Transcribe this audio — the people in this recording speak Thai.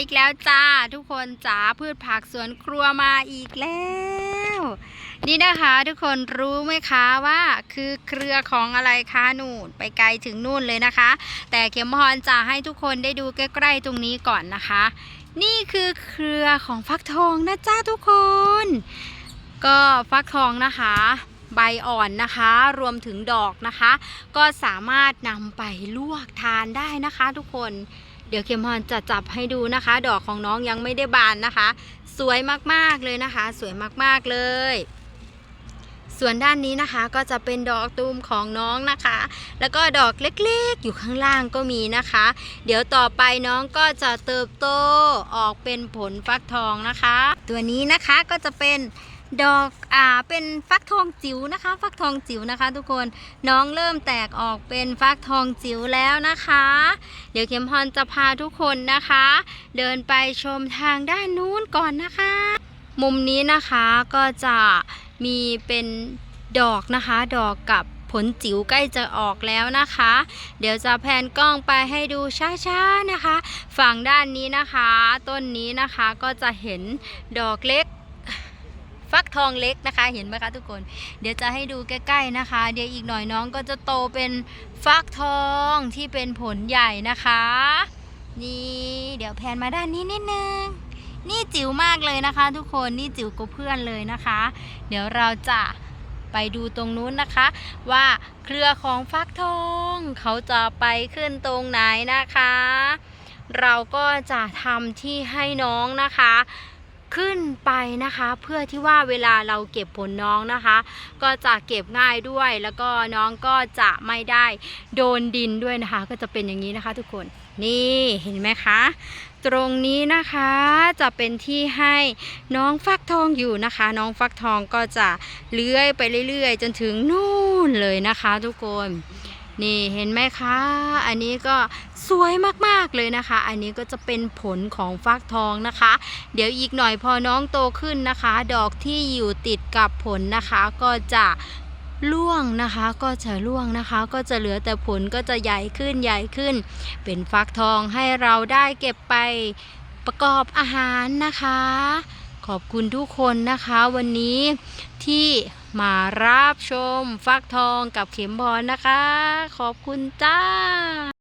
อีกแล้วจ้า ทุกคนจ๋าพืชผักสวนครัวมาอีกแล้ว นี่นะคะทุกคนรู้ไหมคะว่าคือเครือของอะไรคะนู่นไปไกลถึงนู่นเลยนะคะ แต่เข็มพรจะให้ทุกคนได้ดูใกล้ๆตรงนี้ก่อนนะคะ นี่คือเครือของฟักทองนะจ้าทุกคน ก็ฟักทองนะคะใบอ่อนนะคะรวมถึงดอกนะคะ ก็สามารถนำไปลวกทานได้นะคะทุกคน เดี๋ยวเข็มพรจะจับให้ดูนะคะ ดอกของน้องยังไม่ได้บานนะคะ สวยมากๆเลยนะคะ สวยมากๆเลย ส่วนด้านนี้นะคะก็จะเป็นดอกตูมของน้องนะคะ แล้วก็ดอกเล็กๆ อยู่ข้างล่างก็มีนะคะ เดี๋ยวต่อไปน้องก็จะเติบโตออกเป็นผลฟักทองนะคะ ตัวนี้นะคะก็จะเป็น ดอกอ่าเป็นฟักทองจิ๋วนะคะ ฟักทองจิ๋วนะคะ ทุกคนน้องเริ่มแตกออกเป็นฟักทองจิ๋วแล้วนะคะ เดี๋ยวเข็มพรจะพาทุกคนนะคะ เดินไปชมทางด้านนู้นก่อนนะคะ มุมนี้นะคะก็จะมีเป็นดอกนะคะ ดอกกับผลจิ๋วใกล้จะออกแล้วนะคะ เดี๋ยวจะแพนกล้องไปให้ดูช้าๆนะคะ ฝั่งด้านนี้นะคะ ต้นนี้นะคะก็จะเห็นดอกเล็ก ฟักทองเล็กนะคะ เห็นไหมคะทุกคน เดี๋ยวจะให้ดูใกล้ๆนะคะ เดี๋ยวอีกหน่อยน้องก็จะโตเป็นฟักทองที่เป็นผลใหญ่นะคะ นี่เดี๋ยวแพนมาด้านนี้นิดนึง นี่จิ๋วมากเลยนะคะ ทุกคนนี่จิ๋วกว่าเพื่อนเลยนะคะ เดี๋ยวเราจะไปดูตรงนู้นนะคะ ว่าเครือของฟักทองเขาจะไปขึ้นตรงไหนนะคะ เราก็จะทำที่ให้น้องนะคะ ขึ้นไปนะคะ เพื่อที่ว่าเวลาเราเก็บผลน้องนะคะ ก็จะเก็บง่ายด้วยแล้วก็น้องก็จะไม่ได้โดนดินด้วยนะคะ ก็จะเป็นอย่างนี้นะคะทุกคนนี่เห็นไหมคะ ตรงนี้นะคะจะเป็นที่ให้น้องฟักทองอยู่นะคะ น้องฟักทองก็จะเลื้อยไปเรื่อยๆ จนถึงนู่นเลยนะคะ ทุกคน นี่เห็นไหมคะ อันนี้ก็สวยมากๆเลยนะคะ อันนี้ก็จะเป็นผลของฟักทองนะคะ เดี๋ยวอีกหน่อยพอน้องโตขึ้นนะคะ ดอกที่อยู่ติดกับผลนะคะก็จะร่วงนะคะก็จะร่วงนะคะ ก็จะเหลือแต่ผลก็จะใหญ่ขึ้นใหญ่ขึ้น เป็นฟักทองให้เราได้เก็บไปประกอบอาหารนะคะ ขอบคุณทุกคนนะคะ วันนี้ที่ มารับชมฟักทองกับเข็มบอลนะคะ ขอบคุณจ้า